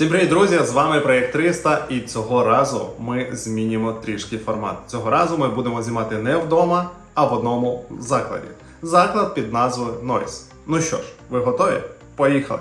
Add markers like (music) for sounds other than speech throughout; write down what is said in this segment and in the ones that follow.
Всім привіт, друзі! З вами проєкт 300 і цього разу ми змінимо трішки формат. Цього разу ми будемо знімати не вдома, а в одному закладі. Заклад під назвою Noise. Ну що ж, ви готові? Поїхали!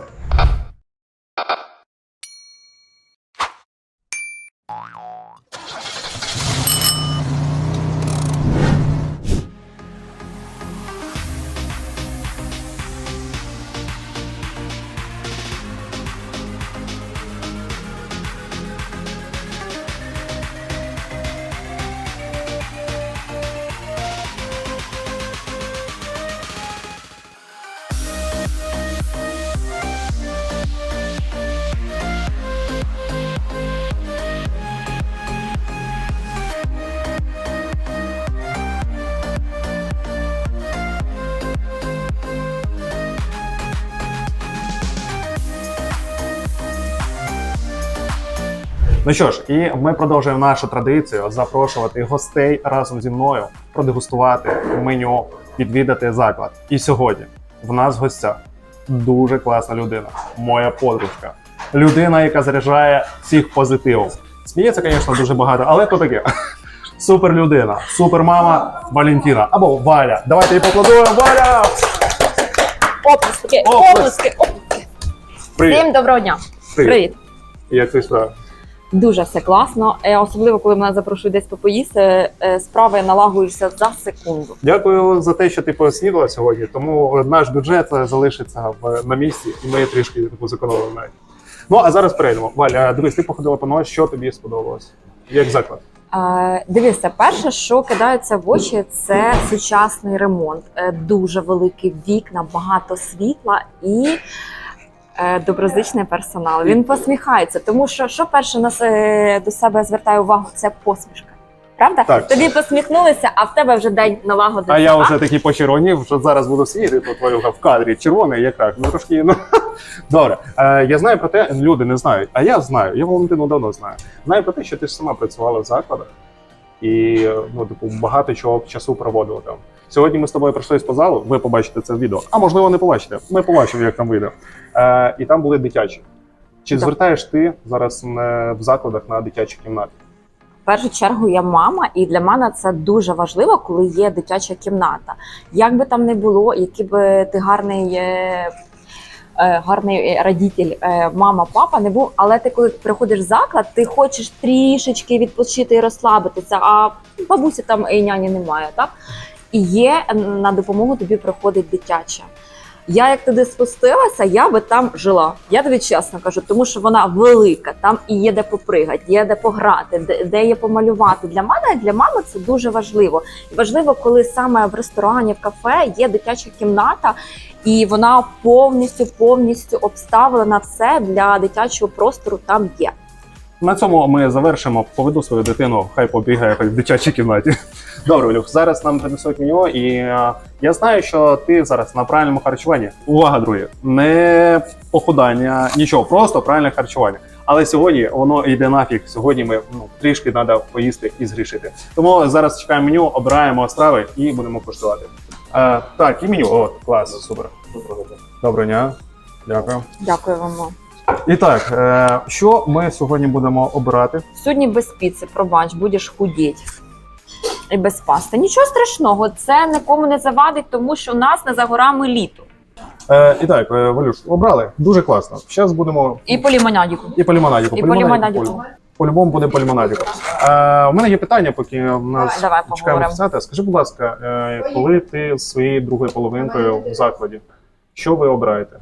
Ну що ж, і ми продовжуємо нашу традицію запрошувати гостей разом зі мною продегустувати меню, відвідати заклад. І сьогодні в нас в гостях дуже класна людина, моя подружка. Людина, яка заряджає всіх позитивом. Сміється, звісно, дуже багато, але то таке. (laughs) Супер людина, супер мама Валентина або Валя. Давайте її покладуємо. Валя! Оплески, Оплески. оплески, оплески. Привіт! Всім доброго дня. Привіт! Привіт. Як ти справа? Дуже все класно. Е, Особливо, коли мене запрошують десь попоїсти, е, справи налагуються за секунду. Дякую за те, що ти поснідала сьогодні. Тому наш бюджет залишиться в на місці, і ми трішки таку зекономимо навіть. Ну а зараз перейдемо. Валя, дивись, ти походила по нос, що тобі сподобалось? Як заклад? Е, Дивися, перше, що кидається в очі, це сучасний ремонт. Е, Дуже великі вікна, багато світла і е, доброзичний персонал. Він посміхається, тому що що перше нас е, до себе звертає увагу, це посмішка. Правда? Так. Тобі посміхнулися, а в тебе вже день налагодився. А я вже такий почервонів, що зараз буду сидіти тут твою в кадрі червоний, як так. Ну трошки (laughs) ну добре. Е, я знаю про те, люди не знають, а я знаю. Я Валентину давно знаю. Знаю про те, що ти ж сама працювала в закладах і ну, типу, багато чого часу проводила там. Сьогодні ми з тобою пройшлись по залу. Ви побачите це в відео. А можливо, не побачите. Ми побачимо, як там вийде. Е, і там були дитячі. Чи Так. звертаєш ти зараз в закладах на дитячі кімнати? В першу чергу я мама, і для мене це дуже важливо, коли є дитяча кімната. Як би там не було, який би ти гарний. е, е, Гарний е, радітель, е, мама, папа не був, але ти коли приходиш в заклад, ти хочеш трішечки відпочити і розслабитися, а бабусі там і няні немає, так? І є на допомогу тобі приходить дитяча. Я як туди спустилася, я би там жила. Я тобі чесно кажу, тому що вона велика, там і є де попригати, є де пограти, де, де є помалювати. Для мене, для мами це дуже важливо. І важливо, коли саме в ресторані, в кафе є дитяча кімната, і вона повністю повністю обставлена все для дитячого простору. Там є. На цьому ми завершимо. Поведу свою дитину, хай побігає в дитячій кімнаті. Добре, Валюх, зараз нам принесуть меню, і е, я знаю, що ти зараз на правильному харчуванні. Увага, друзі, не похудання, нічого, просто правильне харчування. Але сьогодні воно йде нафіг. Сьогодні ми ну, трішки треба поїсти і згрішити. Тому зараз чекаємо меню, обираємо страви і будемо коштувати. Е, так, і меню. О, клас, супер. Доброго дня. Дякую. Дякую вам. І так, е, що ми сьогодні будемо обирати? Сьогодні без піци, пробач, будеш худіть. І без пасти. Нічого страшного, це нікому не завадить, тому що у нас не за горами літо. Е, і так, е, Валюш, обрали. Дуже класно. Зараз будемо І по лімонадіку. і по лімонадіку. І По лімонадіку лімонадіку. по-любому. По-любому буде по лімонадіку. Е, у мене є питання, поки в нас Давай чекаємо поговоримо. офіціанта. Скажи, будь ласка, е, коли ти з своєю другою половинкою в закладі, що ви обираєте?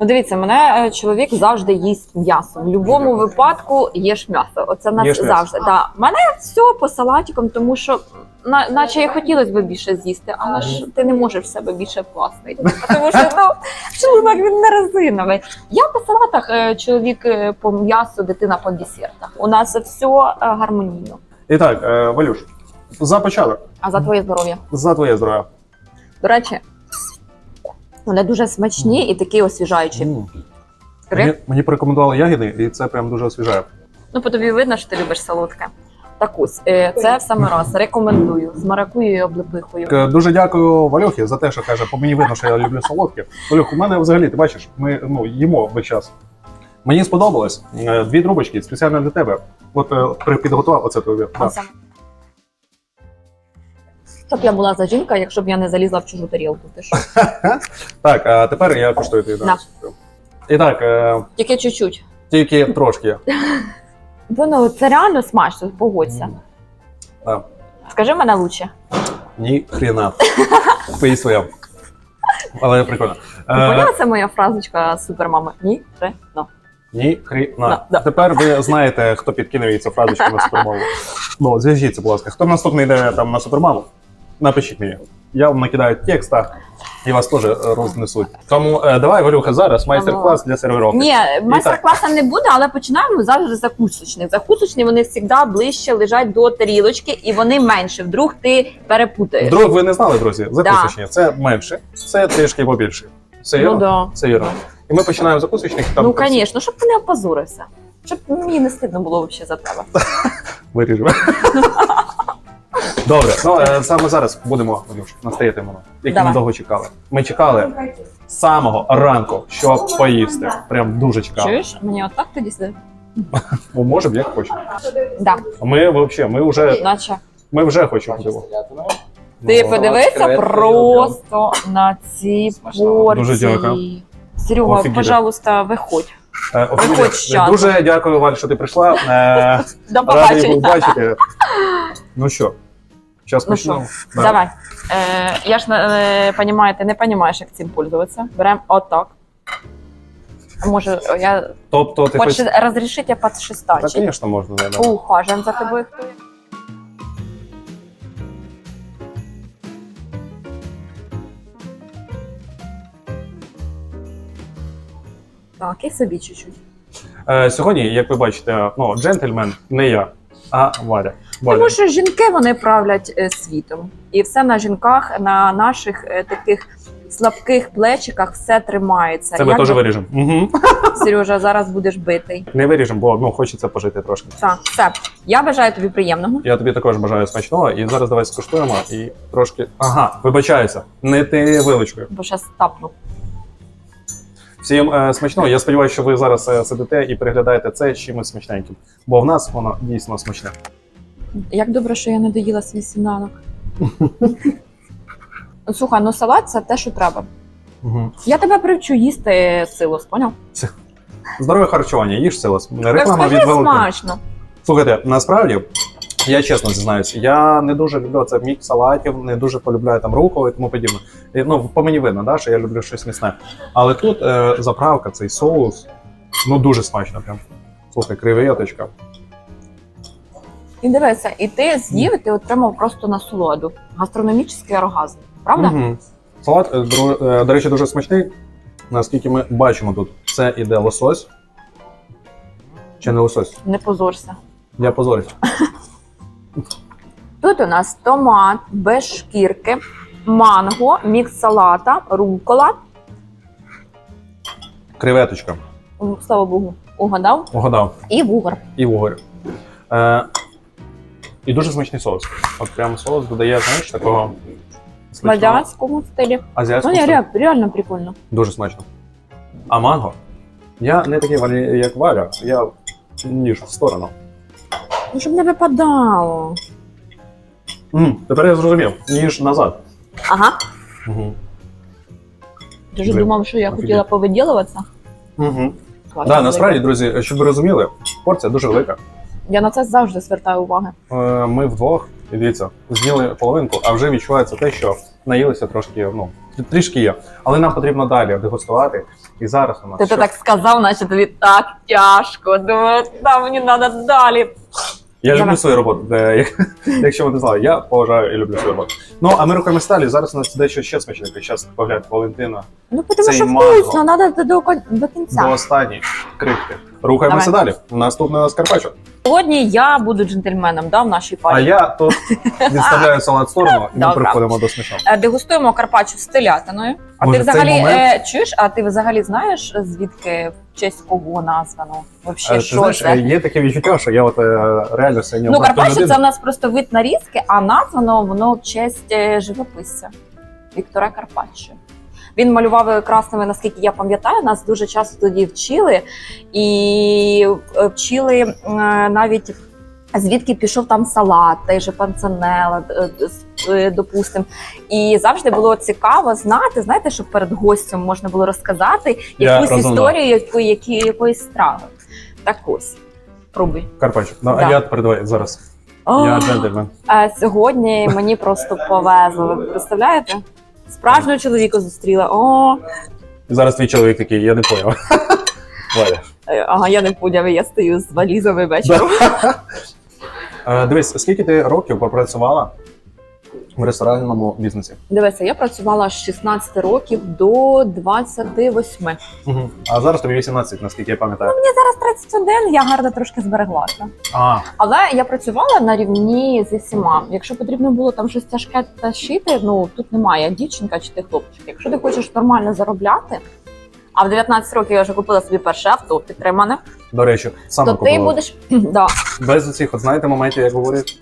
Ну, дивіться, мене е, чоловік завжди їсть м'ясо. В будь-якому випадку їж м'ясо. Оце нас Їж м'ясо. завжди. Да. Мене все по салатикам, тому що на, наче і хотілося б більше з'їсти, але ж ти не можеш в себе більше вкласти. (laughs) Тому що ну, чоловік він не резиновий. Я по салатах, е, чоловік е, по м'ясу, дитина по десертах. У нас все е, гармонійно. І так, е, Валюш, за початок, А за твоє здоров'я. за твоє здоров'я. До речі, вони дуже смачні і такі освіжаючі. М. Скажи. Мені, мені порекомендували ягіди, і це прям дуже освіжає. Ну, по тобі видно, що ти любиш солодке. Так ось, е, це в саме раз рекомендую з маракуєю і облепихою. Е, Дуже дякую Валюхі за те, що каже, по мені видно, що я люблю солодке. Валюх, у мене взагалі, ти бачиш, ми ну, їмо весь час. Мені сподобалось. Е, Дві трубочки спеціально для тебе. От е, при- підготував оце тобі. Да. Щоб я була за жінка, якщо б я не залізла в чужу тарілку. Ти що? (laughs) Так, а тепер я коштую твій. На. І так, е, Тільки чуть-чуть. тільки трошки. Бо (laughs) ну це реально смачно, погодься. Да. Скажи мене лучше. Ні хрена. Поїсть (laughs) своя. Але прикольно. Ти Е, поняла, це моя фразочка супермами? Ні, три, ну. Ні хрена. Да, да. Тепер ви знаєте, хто підкинув їй цю фразочку на супермаму. Ну, зв'яжіться, будь ласка. Хто наступний йде там на супермаму? Напишіть мені. Я вам накидаю текста і вас теж е, рознесуть. Тому е, давай, Валюха, зараз майстер-клас для сервіровки. Ні, майстер-класу не буде, але починаємо завжди з закусочних. Закусочні вони завжди ближче лежать до тарілочки і вони менше. Вдруг ти перепутаєш. Вдруг ви не знали, друзі, закусочні. Це менше, це трішки побільше. Ну вірно? да. Це вірно. І ми починаємо з закусочних. Там Ну, звісно, щоб ти не опозорився. Щоб мені не стидно було взагалі за тебе. (laughs) Виріжемо. (laughs) Добре, ну е, саме зараз будемо Валюш, настояти воно, Давай. ми довго чекали. Ми чекали з самого ранку, щоб поїсти. Прям дуже чекали. Чуєш? Мені отак тоді сидить? Ну, може як хочемо. Да, Ми взагалі, ми вже, наче. ми вже хочемо диво. Ти Ну, подивися просто на ці порції. Дуже дякую. Серега, Офігеть. пожалуйста, виходь. Е. Виходь з чату. Дуже дякую, Валь, що ти прийшла. Е, До Радий був побачення. бачити. Ну що, зараз Ну почнемо. Да. Давай. Е, я ж е, понімаю, ти не розумієш, як цим пользуватися. Беремо отак. Може, я Тобто ти хочеш хочеш... розрішити Так, подшистачить? звісно, можна. Не. Ухажем за тобою. Так, і собі чуть-чуть. Е, сьогодні, як ви бачите, ну, джентльмен не я, а Валя. Тому що жінки вони правлять е, світом. І все на жінках, на наших е, таких слабких плечиках все тримається. Це ми Як теж виріжемо. Угу. Сережа, зараз будеш битий. Не виріжемо, бо ну, хочеться пожити трошки. Так, все. Я бажаю тобі приємного. Я тобі також бажаю смачного, і зараз давай скуштуємо і трошки. Ага, вибачаюся, не ти вилочкою. Бо зараз тапну. Всім е, смачного. Я сподіваюся, що ви зараз е, сидите і переглядаєте це з чимось смачненьким. Бо в нас воно дійсно смачне. Як добре, що я не доїла свій сніданок. (laughs) Слухай, ну салат це те, що треба. Угу. Я тебе привчу їсти силос, поняв? Здорове харчування, їж силос. Реклама від Великим. смачно. Слухайте, насправді. Я чесно зізнаюся, я не дуже люблю це мікс салатів, не дуже полюбляю там руколи і тому подібне. І, ну, по мені видно, да, що я люблю щось місне. Але тут е, заправка, цей соус, ну дуже смачно прям. Слухай, креветочка. І дивися, і ти з'їв, і ти отримав просто насолоду. Гастрономічний оргазм. Правда? Угу. Салат, е, е, до речі, дуже смачний. Наскільки ми бачимо тут, це іде лосось. Чи не лосось? Не позорся. Я позорюсь. (laughs) Тут у нас томат без шкірки, манго, мікс салата, рукола. Креветочка. Слава Богу, угадав. Угадав. І вугор. І вугор. Е, і дуже смачний соус. От прямо соус додає, знаєш, такого В смачного мадярському стилі. Ну, азіатського. ні, стилю. ре- реально прикольно. Дуже смачно. А манго? Я не такий валі, як Валя, я ніж в сторону. Ну, щоб не випадало. м тепер я зрозумів, ніж назад. Ага. Угу. Ти ж Блін, думав, що я офігеть. хотіла повиділуватися? Угу. Класно, Да, насправді, друзі, щоб ви розуміли, порція дуже велика. Я на це завжди звертаю увагу. Е, Ми вдвох, і дивіться, з'їли половинку, а вже відчувається те, що наїлися трошки, ну, трішки є. Але нам потрібно далі дегустувати. І зараз у нас. Ти, що? так сказав, наче тобі так тяжко. Думаю, та мені треба далі. Я Давай. люблю свою роботу. Де, якщо ви не знали, я поважаю і люблю свою роботу. Ну, а ми рухаємося далі. Зараз у нас дещо ще смачненьке. Зараз погляд Валентина Ну, тому Цей що манго. вкусно, треба до, до, кон- до кінця. до останньої крихти. Рухаємося Давай. далі. Наступне у нас Карпаччо. Сьогодні я буду джентльменом да, в нашій А парі. я тут (laughs) відставляю салат в сторону, і ми Добре. приходимо до смачного. Е, Дегустуємо карпаччо з телятиною. А ти взагалі момент? е, чуєш? А ти взагалі знаєш, звідки в честь кого названо? Вообще, Е, Ти що знаєш, це? є таке відчуття, що я от е, реально сьогодні Ну, обрав ту карпаччо людину. це в нас просто вид нарізки, а названо воно в честь е, живописця Віктора Карпаччо. Він малював красними, наскільки я пам'ятаю. Нас дуже часто тоді вчили і е, вчили е, навіть. Звідки пішов там салат, той же панцанела, е, допустим. І завжди було цікаво знати, знаєте, щоб перед гостем можна було розказати якусь розумна. історію якої, які, якоїсь страви. Так ось. Пробуй. Карпаччо. Ну, Да. а я передавай зараз. Я джентльмен. Сьогодні мені просто повезло. Ви представляєте? Справжнього чоловіка зустріла. О, Зараз твій чоловік такий, я не поняв. (laughs) Валя. е, ага, я не поняв, я стою з валізами вечором. (laughs) Е, Дивись, скільки ти років попрацювала в ресторанному бізнесі? Дивися, я працювала з 16 років до 28. Угу. А зараз тобі 18, наскільки я пам'ятаю. Мені зараз 31, я гарно трошки збереглася. А, Але я працювала на рівні зі всіма. Якщо потрібно було там щось тяжке тащити, ну тут немає дівчинка чи ти хлопчик. Якщо ти хочеш нормально заробляти, а в 19 років я вже купила собі перше авто підтримане, до речі, саме то ти будеш (clears throat) да, без цих, от знаєте, моментів, як говорять.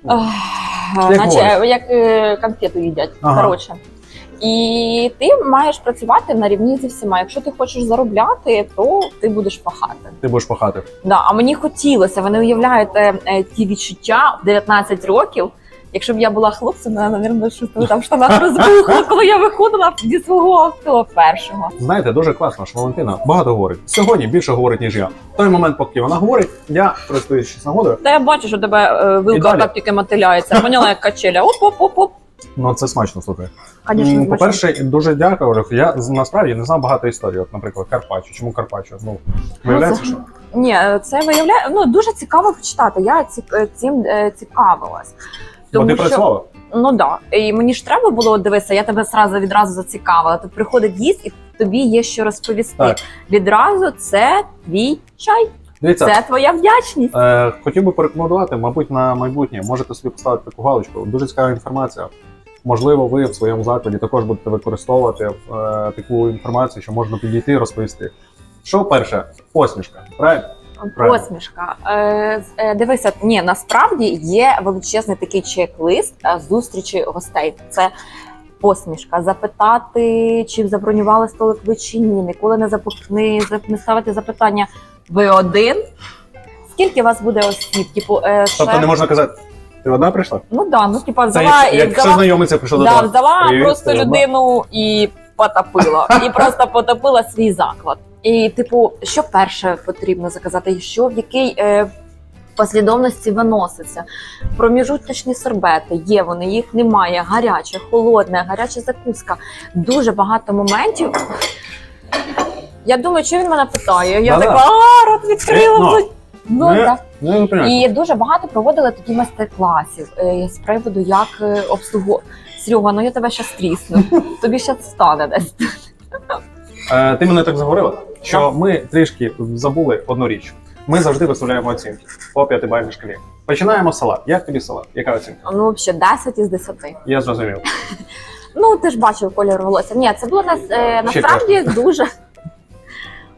Наче як е, конфету їдять. Ага. Коротше. І ти маєш працювати на рівні зі всіма. Якщо ти хочеш заробляти, то ти будеш пахати. Ти будеш пахати. Да, а мені хотілося, ви не уявляєте е, ті відчуття в 19 років. Якщо б я була хлопцем, я, мабуть, щось там в штанах розбухла, (laughs) коли я виходила зі свого авто першого. Знаєте, дуже класно, що Валентина багато говорить. Сьогодні більше говорить, ніж я. В той момент, поки вона говорить, я користуючись нагодою. Та я бачу, що тебе е, вилка далі. так тільки мотиляється. Поняла, як качеля. Оп-оп-оп-оп. Ну це смачно, слухай. Звісно, М, смачно. По-перше, дуже дякую. Олег. Я з- насправді не знав багато історій. От, наприклад, Карпаччо. Чому Карпаччо? Ну, виявляється, це- що Ні, це виявляє ну дуже цікаво почитати. Я ці, е, цим е, цікавилась. Бо ти працювала. Ну да. І мені ж треба було дивитися, я тебе сразу відразу зацікавила. Тут приходить гість, і тобі є що розповісти. Так. Відразу це твій чай, Дивіться, це твоя вдячність. Е, хотів би порекомендувати, мабуть, на майбутнє можете собі поставити таку галочку. Дуже цікава інформація. Можливо, ви в своєму закладі також будете використовувати е, таку інформацію, що можна підійти і розповісти. Що перше? Посмішка, правильно? Правильно. Посмішка. Е, е, дивися, ні, насправді є величезний такий чек-лист е, зустрічі гостей. Це посмішка, запитати, чи забронювали столик ви чи ні. Ніколи не зап- не, зап- не ставити запитання. Ви один? Скільки вас буде осіб? Типу, е, Тобто не можна казати, ти одна прийшла? Ну да, ну типа Це взяла, як, якщо взяла, знайомиця прийшла до да, тебе. взяла Привіт, просто ти одна? людину і потопила. І (laughs) просто потопила свій заклад. І, типу, що перше потрібно заказати, що в якій е, послідовності виноситься. Проміжуточні сорбети є, вони їх немає. Гаряче, холодне, гаряча закуска. Дуже багато моментів. Я думаю, що він мене питає. Я Да-да. така, а, рот відкрила. Ну, блядь». Ну, не- так. Ну, я. І дуже багато проводили тоді майстер-класів е, з приводу, як е, обслуговувати. Серега, ну я тебе ще стрісну. (laughs) Тобі ще стане десь. Е, ти мене так заговорила, що ми трішки забули одну річ. Ми завжди виставляємо оцінки по п'ятибальній шкалі. Починаємо з салат. Як тобі салат? Яка оцінка? Ну, взагалі, 10 із 10. Я зрозумів. (laughs) Ну, ти ж бачив колір волосся. Ні, це було нас, е, насправді дуже.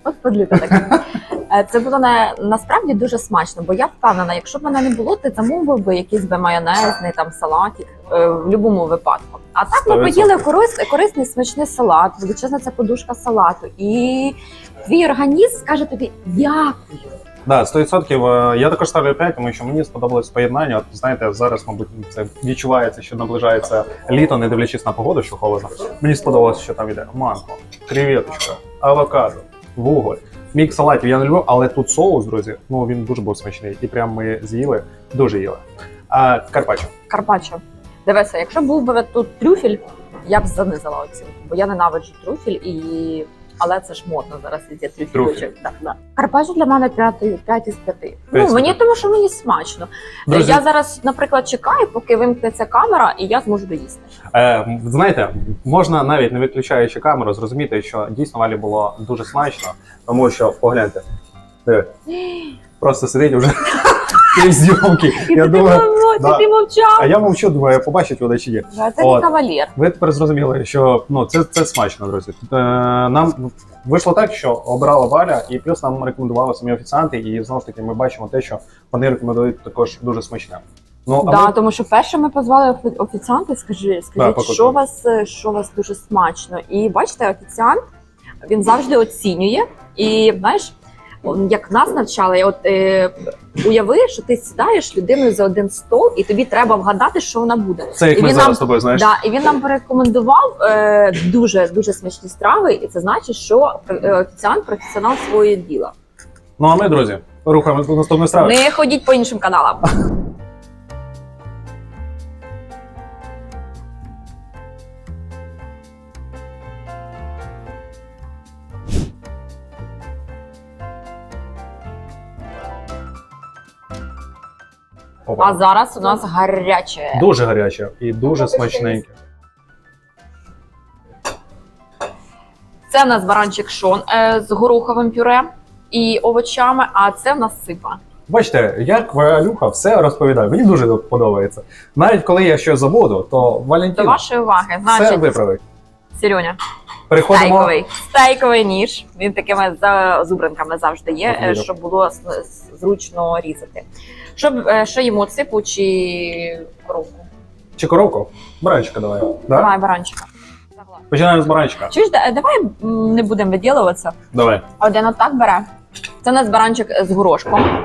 От подлюка така. (laughs) Е, Це було на, насправді дуже смачно, бо я впевнена, якщо б мене не було, ти замовив би якийсь би майонезний там салатик е, в будь-якому випадку. А так ми 100%. поїли корис, корисний смачний салат, величезна ця подушка салату, і твій організм скаже тобі дякую. Да, 100%. Е, Я також ставлю 5, тому що мені сподобалось поєднання. От знаєте, зараз, мабуть, це відчувається, що наближається літо, не дивлячись на погоду, що холодно. Мені сподобалось, що там іде манго, креветочка, авокадо, вуголь. Мік салатів я не люблю, але тут соус, друзі, ну він дуже був смачний. І прям ми з'їли, дуже їли. А Карпаччо. Карпаччо. Дивися, якщо був би тут трюфель, я б занизила оцінку, бо я ненавиджу трюфель і. Але це ж модно зараз є трюфелючок. Да, да. Карпаччо для мене 5, 5 із 5. П'ять Ну, мені п'яти. тому, що мені смачно. Друзі, Я зараз, наприклад, чекаю, поки вимкнеться камера, і я зможу доїсти. Е, знаєте, можна навіть не виключаючи камеру, зрозуміти, що дійсно Валі було дуже смачно, тому що погляньте, просто сидить вже пів (laughs) зйомки. І Я ти, думаю, мов- да. ти мовчав. а я мовчу, думаю, побачить вода чи ні. А Це От. не кавалер. Ви тепер зрозуміли, що ну це, це смачно, друзі. Е, нам вийшло так, що обирала Валя, і плюс нам рекомендували самі офіціанти, і знову ж таки ми бачимо те, що вони рекомендують також дуже смачне. Ну, а да, ми- тому що перше ми позвали офі- офіціанта, скажи, скажіть, покажи. що вас е, що вас дуже смачно. І бачите, офіціант він завжди оцінює. І знаєш, як нас навчали, от е, уяви, що ти сідаєш з людиною за один стол, і тобі треба вгадати, що вона буде. Це як і ми зараз нам- з тобою, знаєш. Да, і він нам порекомендував е, дуже дуже смачні страви, і це значить, що е, офіціант професіонал свого діла. Ну а ми, друзі, рухаємося до наступної страви. Не ходіть по іншим каналам. Опа. А зараз у нас гаряче. Дуже гаряче і дуже смачненьке. Це в нас баранчик шон е, з гороховим пюре і овочами, а це в нас сипа. Бачите, як Валюха все розповідає. Мені дуже подобається. Навіть коли я щось забуду, то До вашої уваги, все значить, виправить. Сірюня, Переходимо. стейковий, стейковий ніж. Він такими за зубринками завжди є, е, щоб було с- с- зручно різати. Щоб е, що їмо ципу чи коровку? Чи коровку? Баранчика давай. Да? Давай баранчика. Починаємо з баранчика. Чуєш, да- давай м, не будемо виділуватися. Давай. Один отак бере. Це у нас баранчик з горошком.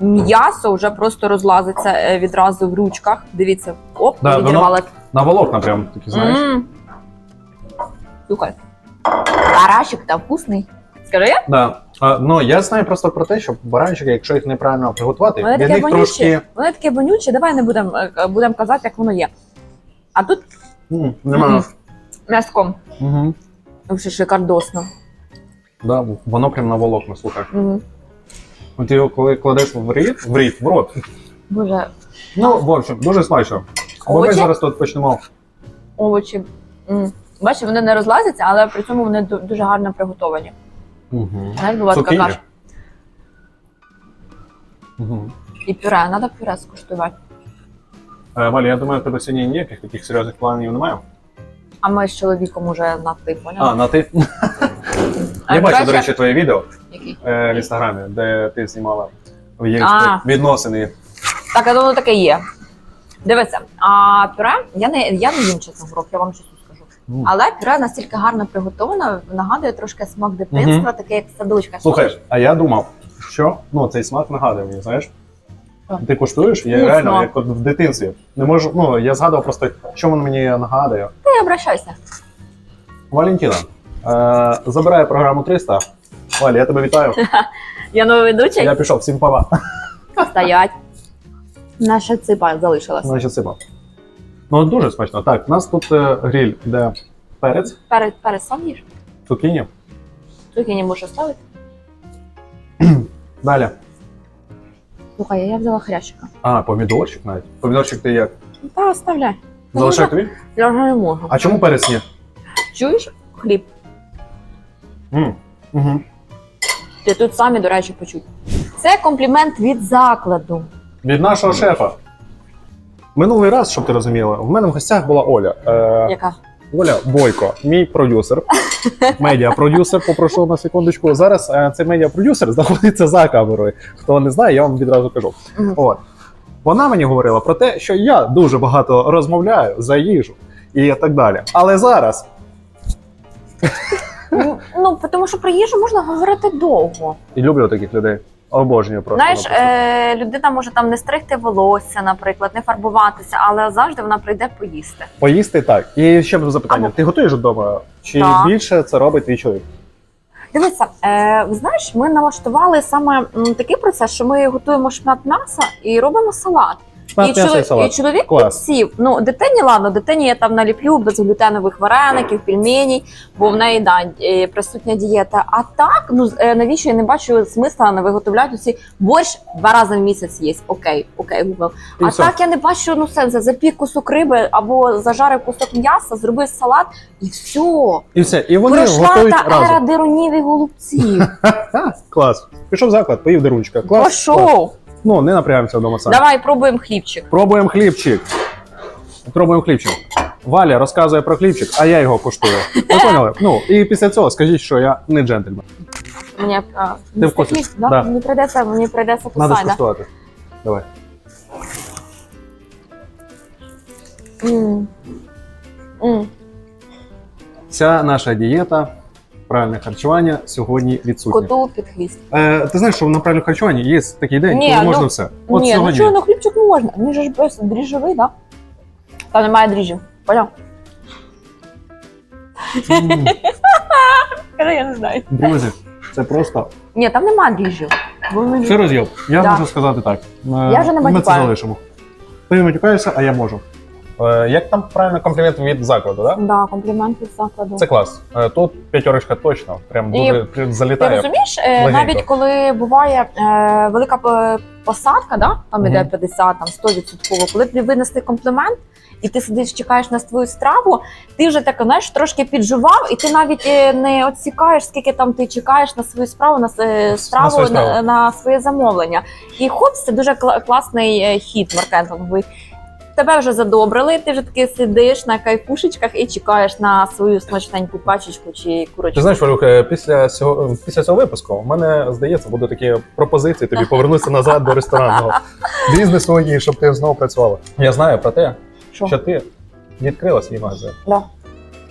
М'ясо вже просто розлазиться е, відразу в ручках. Дивіться, оп, Да, воно- відірвали. На волокна прям такі, знаєш. М. Слухай. Барашик та вкусний. Скажи, Да. А, ну я знаю просто про те, що баранчики, якщо їх неправильно приготувати, вони від таке них вонючі. трошки Вони таке вонючі, давай не будемо е, будем казати, як воно є. А тут м. М'яском. Угу. Взагалі шикардосно. Да, воно прям на волокна, слухай. Мгм. От ти його коли кладеш в ріт, в ріт, в рот. Боже, Ну, в общем, дуже смачно. Бо ми Овочі? зараз тут почнемо. овочі. М. Бачиш, вони не розлазяться, але при цьому вони ду- дуже гарно приготовані. Угу. Знаєш, була така каша. Угу. І пюре, треба пюре скуштувати. Е, Валя, я думаю, тебе сьогодні ніяких таких серйозних планів немає. А ми з чоловіком уже на ти, А, на ти. (laughs) Я бачу, до речі, твоє відео Який? е, в інстаграмі, де ти знімала є А. відносини. Так, а воно таке є. Дивися, а пюре, я не, я не їм чесно горох, я вам чесно. Але пюре настільки гарно приготовано, нагадує трошки смак дитинства, таке як садочка. Слухай, а я думав, що ну цей смак нагадує мені, знаєш? Ти куштуєш, я Вкусно. реально як от в дитинстві. Не можу, ну я згадував просто, що воно мені нагадує. Ти обращайся. Валентина, е, забирає програму 300. Валя, я тебе вітаю. (laughs) Я новий ведучий. Я пішов, всім пава. Стоять. Наша ципа залишилась. Значить, сипа. Ну, дуже смачно. Так, у нас тут е, гриль, де перець, Перед, перед сам їж. цукіні. Цукіні можеш оставити. Далі. Слухай, я взяла хрящика. А, помідорчик навіть. Помідорчик ти як? Та оставляй. Залишай тобі? Я вже не можу. А чому перець ні? Чуєш хліб? М, Угу. Ти тут самі, до речі, почуть. Це комплімент від закладу. Від нашого шефа. Минулий раз, щоб ти розуміла, в мене в гостях була Оля. Е, Яка? Оля Бойко, мій продюсер, (laughs) медіапродюсер, попрошу на секундочку. Зараз е, цей медіапродюсер (laughs) знаходиться за камерою. Хто не знає, я вам відразу кажу. Мгм. От. Вона мені говорила про те, що я дуже багато розмовляю за їжу і так далі. Але зараз Ну, Ну, тому що про їжу можна говорити довго. і люблю таких людей. Обожнюю просто. Знаєш, е, людина може там не стригти волосся, наприклад, не фарбуватися, але завжди вона прийде поїсти. Поїсти так. І ще буде запитання: Або- ти готуєш вдома? Чи Так. більше це робить твій чоловік? Дивися, е, знаєш, ми налаштували саме м, такий процес, що ми готуємо шмат м'яса і робимо салат. І, м'яса і чоло- і чоловік Клас. підсів. Ну, дитині, ладно, дитині я там наліплю безглютенових вареників, пельменей, бо в неї да, е, присутня дієта. А так, ну е, навіщо я не бачу смисла на виготовляти усі борщ два рази в місяць є. Окей, окей. І А все. так я не бачу ну сенсу. Запік кусок риби або зажарив кусок м'яса, зробив салат і все. І все. І вони Пройшла готують та ера разом. дирунів і голубців. (laughs) Клас. Пішов в заклад, поїв дерунчика. Клас. клас. Ну, не напрягаємося вдома самі. Давай пробуємо хлібчик. Пробуємо хлібчик. Пробуємо хлібчик. Валя розказує про хлібчик, а я його куштую. Ви (laughs) поняли? Ну, і після цього скажіть, що я не джентльмен. Мені, а, Ти в курсі? хліб, да? Да. мені прийдеться, мені прийдеться Надо писати. Да? скуштувати. Давай. М. М. Вся наша дієта, правильне харчування сьогодні відсутнє. Коту під хвіст. Е, ти знаєш, що на правильному харчуванні є такий день, Ні, коли ну, можна все. От Ні, ну сьогодні. чого, ну хлібчик можна. Він же ж просто дріжджовий, да? Там немає дріжджів. Поняв? М, (laughs) Я не знаю. Друзі, це просто Ні, там немає дріжджів. Вони- Все роз'єб. Я Да. можу сказати так. Е, Я вже не Ми це матюкаю. залишимо. Ти не матюкаєшся, а я можу. Е, як там правильно комплімент від закладу, так? Да, комплімент від закладу. Це клас. Е, тут п'ятерочка точно. Прям І- дуже Ти залітає. розумієш, е, легенько. навіть коли буває е, велика посадка, да? там іде Мгм. 50, там 100%, коли тобі винесли комплімент, і ти сидиш, чекаєш на свою страву, ти вже так, знаєш, трошки піджував, і ти навіть не оцікаєш, скільки там ти чекаєш на свою справу, на страву, свою на, на своє замовлення. І хопс, це дуже класний хід маркетинговий. Тебе вже задобрили, ти вже таки сидиш на кайфушечках і чекаєш на свою смачненьку пачечку чи курочку. Ти знаєш, Валюк, е, після цього, після цього випуску в мене здається, будуть такі пропозиції тобі повернутися назад до ресторанного (laughs) бізнесу і щоб ти знову працювала. Я знаю про те, Що? що ти відкрила свій магазин. Да.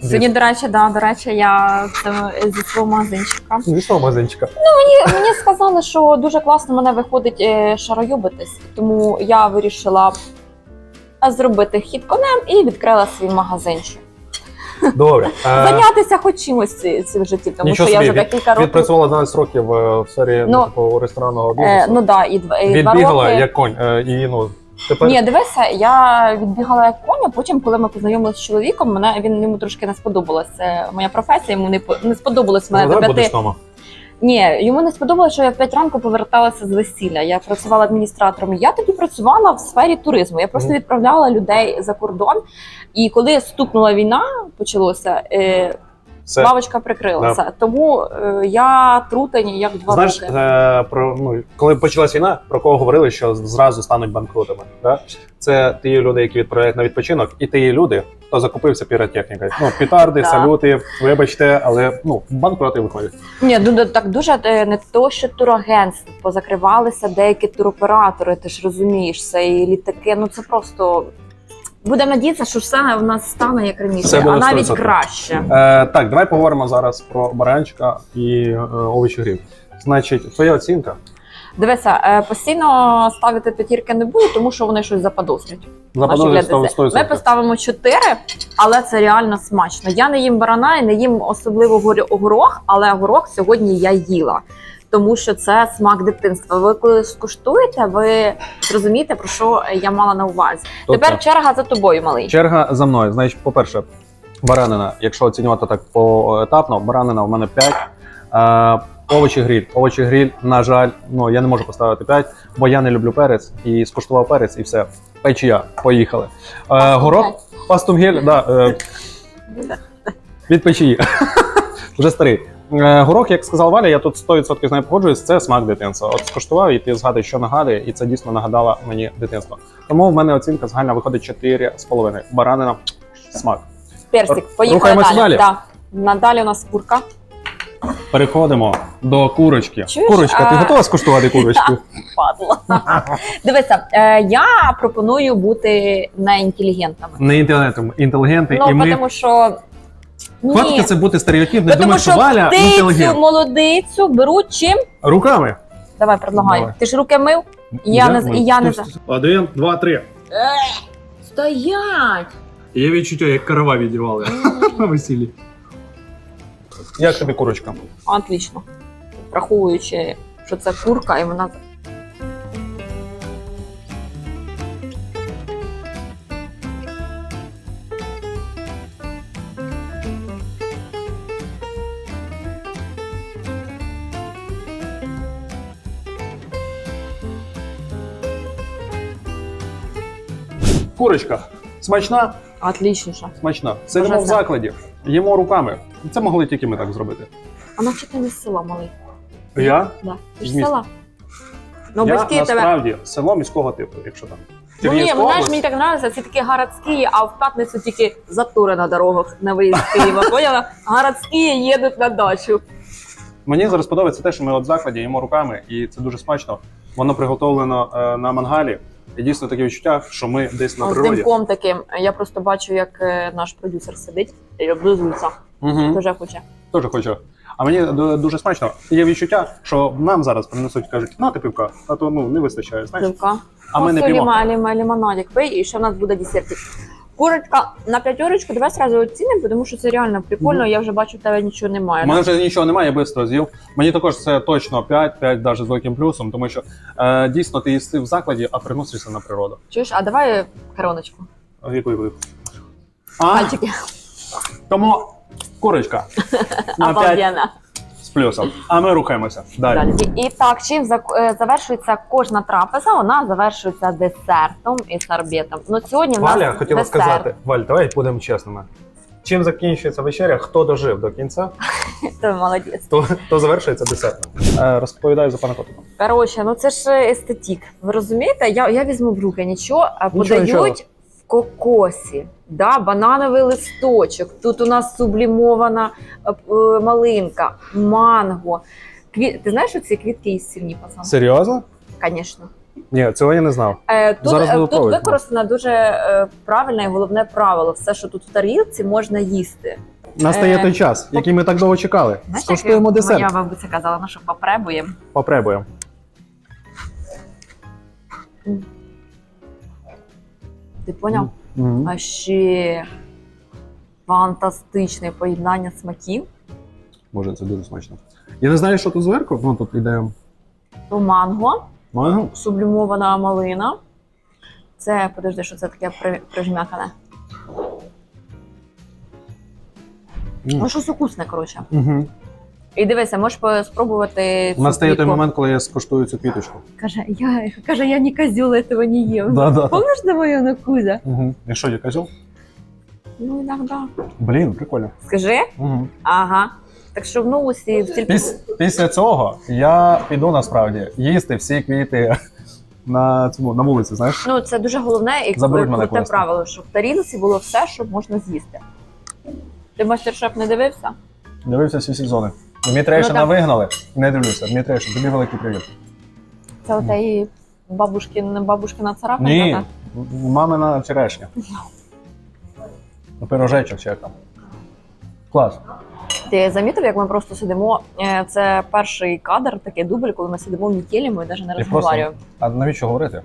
Сьогодні, до речі, да, до речі, я це зі свого магазинчика. Зі свого магазинчика. Мені, мені сказали, що дуже класно мене виходить е, шароюбитись, тому я вирішила зробити хід конем і відкрила свій магазинчик. Добре. (laughs) Зайнятися хоч чимось ці- цим в житті, тому Нічого що я собі, вже від- декілька років. Відпрацювала 12 років е, в сфері Ну, ну, такого ресторанного Е, бізнесу. ну да, і, два- і два Відбігала роки. як конь. е, І ну тепер Ні, дивися, я відбігала як коня. Потім, коли ми познайомилися з чоловіком, мене він йому трошки не сподобалася моя професія. Йому не по- не сподобалось мене давай будеш вдома. Ні, йому не сподобалося, що я в 5 ранку поверталася з весілля. Я працювала адміністратором. Я тоді працювала в сфері туризму. Я просто відправляла людей за кордон. І коли стукнула війна, почалося. Е, Все. лавочка прикрилася. Тому е, я трутень як два Знаєш, роки. е, про ну коли почалась війна, про кого говорили, що зразу стануть банкрутами. Да? Це ті люди, які відправляють на відпочинок, і ті люди, хто закупився піротехнікою. Ну, пітарди, Так. (laughs) салюти, вибачте, але ну банкроти виходять. Ні, ну так дуже е, не то, що турагентство позакривалися деякі туроператори. Ти ж розумієш, це і літаки. Ну це просто. Будемо надіятися, що все в нас стане як раніше, Все буде а навіть 100%. краще. Е, так, давай поговоримо зараз про баранчика і е, овочі гриль. Значить, твоя оцінка. Дивися, е, постійно ставити п'ятірки не буду, тому що вони щось заподозрять. наші 100%. глядачі. 100%. Ми поставимо 4, але це реально смачно. Я не їм барана і не їм особливо горі- горох, але горох сьогодні я їла. Тому що це смак дитинства. Ви коли скуштуєте, ви зрозумієте, про що я мала на увазі. Тобто, Тепер черга за тобою, малий. черга за мною. Значить, по-перше, баранина, якщо оцінювати так поетапно, баранина у мене 5. Е, овочі гриль. Овочі гриль, на жаль, ну я не можу поставити 5, бо я не люблю перець і скуштував перець, і все. Печія, поїхали. Е, горох, пастумгель, да, е, (laughs) від печії. (laughs) Вже старий. Е, Горох, як сказала Валя, я тут 100% з нею погоджуюсь, це смак дитинства. От скуштував, і ти згадуєш, що нагадує, і це дійсно нагадало мені дитинство. Тому в мене оцінка загальна виходить 4,5. Баранина смак. Персик, поїхали далі. далі? Да. Надалі у нас курка. Переходимо до курочки. Чуєш, Курочка, ти а- готова скуштувати курочку? (laughs) Падла. Дивися, е, я пропоную бути неінтелігентними. Не інтелігентом, інтелігентний, Ну, і ми тому що. Хватить це бути стереотипним. Тому Думаю, що що Валя птицю, інтелігент. молодицю беруть чим? Руками. Давай, предлагай. Давай. Ти ж руки мив? Я не- і я не за- Один, два, три. Стоять! Є відчуття, як карава відівали на (laughs) весіллі. Як тобі курочка? Отлично. Враховуючи, що це курка, і вона. Курочка. Смачна? Отлічніша. Смачна. Сидимо в закладі, їмо руками. Це могли тільки ми так зробити. А навчи ти не з села, малий. Я? Да. Ти ж З з села. Ну, я батьки тебе. насправді село міського типу, якщо там. Ну ні, Чернігівська знаєш, область. мені так подобається, ці такі городські, а в п'ятницю тільки затори на дорогах на виїзд з Києва. (laughs) Поняла? Городські їдуть на дачу. Мені зараз подобається те, що ми от в закладі їмо руками, і це дуже смачно. Воно приготовлено е, на мангалі. І дійсно таке відчуття, що ми десь на З природі. димком таким. Я просто бачу, як е, наш продюсер сидить і облизується. Угу. Дуже хоче. Теж хочу. А мені ду- дуже смачно. Є відчуття, що нам зараз принесуть, кажуть, на ти пивка, а то ну не вистачає. Знаєш? Димка. А ми не Просто п'ємо. ліма- ліма- лімонадик пий, і ще в нас буде десертик. Курочка на п'ятерочку, давай сразу оцінимо, тому що це реально прикольно. Мгм. Я вже бачу, в тебе нічого немає. У мене вже нічого немає, я швидко з'їв. Мені також це точно 5, 5 навіть з великим плюсом, тому що е, дійсно ти їсти в закладі, а приносишся на природу. Чуєш, а давай короночку. А, Яку яку? А, Пальчики. тому курочка (laughs) на 5 Обалденно. Плюсом. А ми рухаємося далі. Далі. І так, чим е, завершується кожна трапеза, вона завершується десертом і сорбетом. Ну сьогодні в нас Валя хотіла десерт. сказати, Валь, давай будемо чесними. Чим закінчується вечеря, хто дожив до кінця, (laughs) Ти молодець. то, то завершується десертом. Е, розповідаю за пана котика. Коротше, ну це ж естетік. Ви розумієте? Я, я візьму в руки нічого, а Нічого, подають нічого. Кокосі. Да, банановий листочок. Тут у нас сублімована е, е, малинка, манго. Кві... Ти знаєш, що ці квітки із сильні, пацан? Серйозно? Звісно. Ні, цього я не знав. Е, тут Зараз е, буду тут пробувати. використано дуже е, правильне і головне правило. Все, що тут в тарілці, можна їсти. Настає Е, той час, який ми так довго чекали. Знаєш, Скуштуємо як десерт. Моя бабуся казала, ну що попребуємо. Попробуємо. Ти поняв? Мгм. А ще фантастичне поєднання смаків. Боже, це дуже смачно. Я не знаю, що тут зверху. Ну тут іде То манго, манго. сублімована малина. Це, подожди, що це таке прижмякане. М. Ну, щось укусне, коротше. Угу. І дивися, можеш спробувати. цю Настає той момент, коли я скуштую цю квіточку. Каже, я, каже, я не козюл, этого не ем. Да-да. Помниш на мою накуза? Угу. І що, я казав? Ну, іногда. Блін, прикольно. Скажи? Угу. Ага. Так що в новусі в тільки Піс, після цього я піду насправді їсти всі квіти (laughs) на цьому на вулиці, знаєш? Ну, це дуже головне і круте правило, що в тарілці було все, що можна з'їсти. Ти мастер-шеф не дивився? Дивився всі сезони. Дмитрейшина Ну, вигнали. Не дивлюся. Дмитрейшин, тобі великий привіт. Це mm. отеї бабушкин, бабушкина царапина? Ні, так? мамина черешня. Пирожечок чи як там. Клас. Ти замітив, як ми просто сидимо? Е, Це перший кадр, такий дубль, коли ми сидимо в мітєлі, ми навіть не І розмовляємо. А навіщо говорити?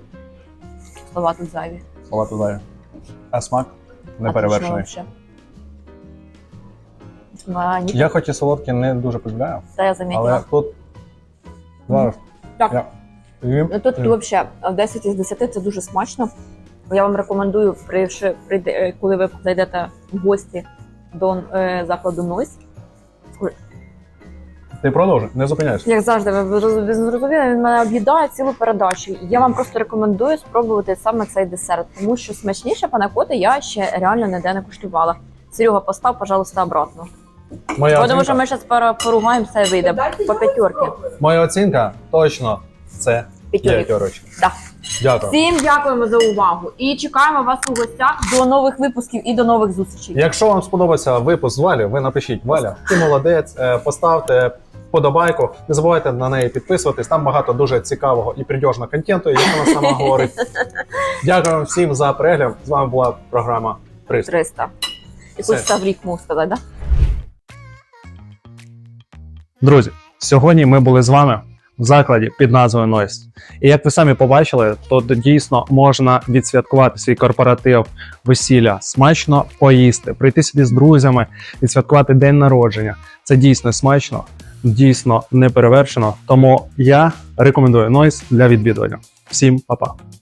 Слова тут зайві. Слова туди. А смак не Ні, Я хоч і солодкі не дуже полюбляю, Та я замітила. але тут зараз. Так. Я... Ну тут взагалі 10 із 10 це дуже смачно. Я вам рекомендую, при, при, е, коли ви зайдете в гості до е, закладу Нойс. Ти продовжуй, не зупиняйся. Як завжди, ви ви зрозуміли, він мене об'їдає цілу передачу. Я вам просто рекомендую спробувати саме цей десерт, тому що смачніше панакоти я ще реально ніде не куштувала. Серега, постав, пожалуйста, обратно. Моя Бо Тому оцінка, що ми зараз поругаємося і вийде по п'ятерки. моя оцінка точно це п'ятерочка. Да. Дякую. Всім дякуємо за увагу і чекаємо вас у гостях до нових випусків і до нових зустрічей. Якщо вам сподобався випуск з Валі, ви напишіть Валя, ти молодець, е, поставте вподобайку. Не забувайте на неї підписуватись. Там багато дуже цікавого і придіжного контенту, як вона сама говорить. (laughs) Дякую вам всім за перегляд. З вами була програма. 300. Якусь Все. Ставрік мог сказати, да? Друзі, сьогодні ми були з вами в закладі під назвою Noise. І як ви самі побачили, то дійсно можна відсвяткувати свій корпоратив весілля, смачно поїсти, прийти сюди з друзями, відсвяткувати день народження. Це дійсно смачно, дійсно неперевершено. Тому я рекомендую Noise для відвідування. Всім па-па!